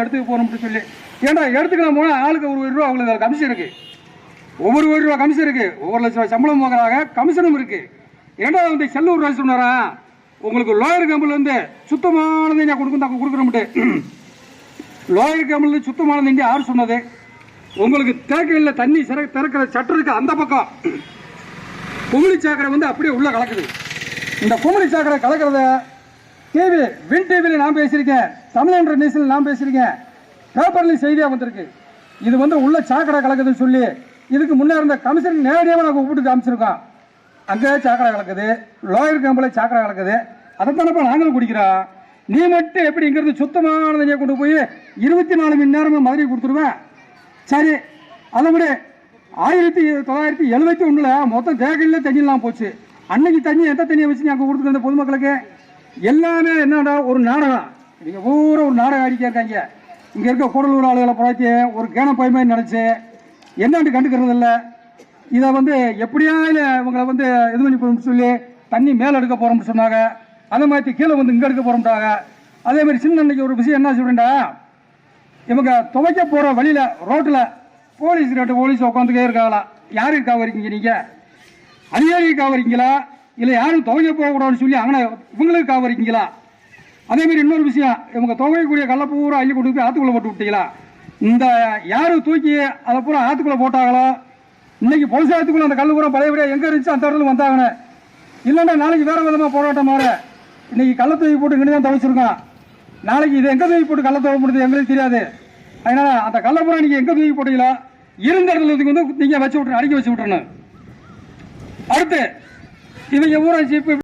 இடத்துக்கு போறோம்னு சொல்லி. ஏன்டா எடுத்துக்கலாம் போனால் ஆளுக்கு ஒரு ஒரு ரூபா அவங்களுக்கு கமிஷன் இருக்குது ஒவ்வொரு ஒரு ரூபா கமிஷன் இருக்குது ஒவ்வொரு லட்சம் ரூபாய் சம்பளம் போகிறாங்க கமிஷனும் இருக்குது ஏன்டா வந்து செல்லூர் ராஜ் சொன்னாரா? உங்களுக்கு லோயர் கம்பெனில இருந்து சுத்தமானதை நான் கொடுக்கும் கொடுக்குறோம்ட்டு லோயர் கம்பெனில சுத்தமானது இங்கே யார் சொன்னது? உங்களுக்கு தேக்கையில் தண்ணி சிற திறக்கிற சட்டர் இருக்கு அந்த பக்கம். குமிழி சாக்கடை வந்து அப்படியே உள்ளே கலக்குது. இந்த குமிழி சாக்கடை கலக்கிறத டிவி வின் டிவியில் நான் பேசியிருக்கேன். தமிழ்நாடு நியூஸில் நான் பேசியிருக்கேன். பேப்பர்லேயும் செய்தியாக வந்திருக்கு. இது வந்து உள்ள சாக்கடை கலக்குதுன்னு சொல்லி இதுக்கு முன்னே இருந்த கமிஷன் நேரடியாக நாங்கள் கூப்பிட்டு காமிச்சிருக்கோம் அங்கே சாக்கடை கலக்குது லோயர் கேம்பில் சாக்கடை கலக்குது. அதைத்தானப்பா நாங்களும் குடிக்கிறோம். நீ மட்டும் எப்படி இங்கேருந்து சுத்தமான தண்ணியை கொண்டு போய் இருபத்தி நாலு மணி நேரமும் மதுரை கொடுத்துருவேன்? சரி அதை விட. ஆயிரத்தி தொள்ளாயிரத்தி எழுபத்தி ஒன்றில் மொத்தம் தேகல்ல தண்ணியெல்லாம் போச்சு. அன்னைக்கு தண்ணி எந்த தண்ணியை வச்சு நாங்கள் கொடுத்துருந்த பொதுமக்களுக்கு? எல்லாமே என்னடா ஒரு நாடகம்? நீங்கள் பூரா ஒரு நாடகம் அடிக்க இருக்காங்க. இங்கே இருக்க கூடலூர் ஆளுகளை புழைச்சி ஒரு கேனப்பாய் மாதிரி நினச்சி என்னன்னு கண்டுக்கிறது இல்லை. இதை வந்து எப்படியாவது இவங்களை வந்து இது பண்ணி போகணும்னு சொல்லி தண்ணி மேலே எடுக்க போகிறோம்னு சொன்னாங்க. அதை மாதிரி கீழே வந்து இங்கே எடுக்க போகிறோம்ட்டாங்க அதே மாதிரி சின்ன அன்னைக்கு ஒரு விஷயம் என்ன சொல்றேன்டா? இவங்க துவைக்க போகிற வழியில் ரோட்டில் போலீஸ் ரெண்டு போலீஸ் உட்காந்துக்கே இருக்காங்களா? யாருக்கு காவரிக்கீங்க நீங்கள் அதிகாரிக்கு காவறீங்களா இல்லை யாரும் துவைக்க போகக்கூடாதுன்னு சொல்லி அங்கே இவங்களுக்கு காவரிக்கீங்களா அதே மாதிரி இன்னொரு விஷயம் இவங்க துவைக்கக்கூடிய கள்ள பூரா அள்ளி கொண்டு போய் ஆற்றுக்குள்ளே போட்டு விட்டீங்களா? இந்த யாரு தூக்கி அதை பூரா ஆற்றுக்குள்ளே போட்டாங்களோ? இன்னைக்கு பொலிசு ஆற்றுக்குள்ள அந்த கல் பூரா பழையபடியாக எங்கே இருந்துச்சு? அந்த இடத்துல வந்தாங்கன்னு. இல்லைன்னா நாளைக்கு வேற விதமாக போராட்டம் மாற. இன்னைக்கு கள்ள தூக்கி போட்டு இங்கே தான் துவைச்சிருக்கோம் நாளைக்கு இது எங்கே தூக்கி போட்டு கள்ள துவை முடியுது எங்களுக்கு தெரியாது. அதனால் அந்த கள்ள பூரா நீங்கள் எங்கே தூக்கி போட்டீங்களா? இருந்த இடத்துல வந்து நீங்கள் வச்சு விட்ரு அடிக்க வச்சு விட்டுறணும். அடுத்து இவங்க ஊரா ஜீப்பு